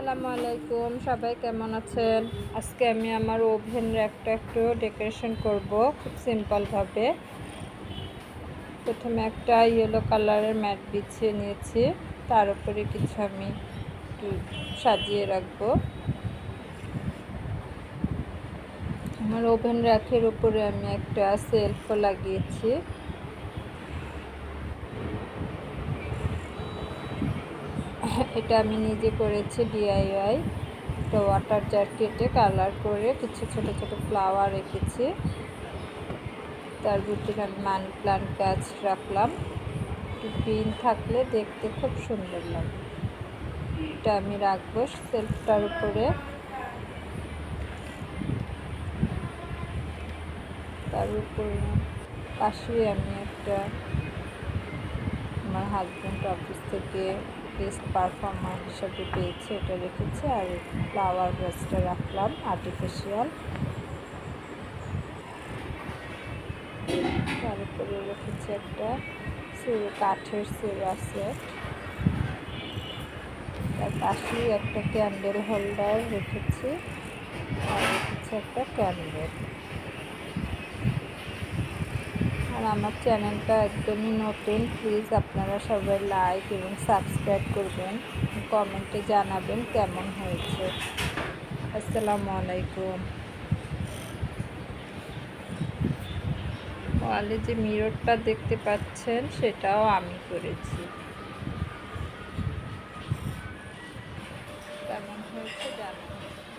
আসসালামু আলাইকুম, সবাই কেমন আছেন? আজকে আমি আমার ওভেন র্যাকটা একটু ডেকোরেশন করব খুব সিম্পলভাবে প্রথমে একটা ইয়েলো কালারের ম্যাট বিছিয়ে নিয়েছি, তার উপরে কিছু আমি একটু সাজিয়ে রাখব। আমার ওভেন র্যাকের উপরে আমি একটা সেলফও লাগিয়েছি। এটা আমি নিজে করেছি ডিআইওয়াই একটা ওয়াটার জার কেটে কালার করে কিছু ছোট ছোট ফ্লাওয়ার রেখেছি। তার ভিতরে আমি মানি প্লান্ট গাছ রাখলাম। একটু গ্রিন থাকলে দেখতে খুব সুন্দর লাগে। এটা আমি রাখব সেলফটার উপরে। তার উপরে পাশে আমি একটা আমার হাজব্যান্ড অফিস থেকে বেস্ট পারফর্মার হিসাবে পেয়েছি, এটা রেখেছি। আর ফ্লাওয়ার গাছটা রাখলাম আর্টিফিশিয়াল তার উপরে রেখেছি একটা কাঠের সেরা সেট তার পাশেই একটা ক্যান্ডেল হোল্ডার রেখেছি। আর রেখেছি একটা ক্যান্ডেল আর আমার চ্যানেলটা একদমই নতুন প্লিজ আপনারা সবাই লাইক এবং সাবস্ক্রাইব করবেন কমেন্টে জানাবেন কেমন হয়েছে। আসসালামু আলাইকুম। ওয়ালে যে মিরটটা দেখতে পাচ্ছেন, সেটাও আমি করেছি। কেমন হয়েছে জানাবেন।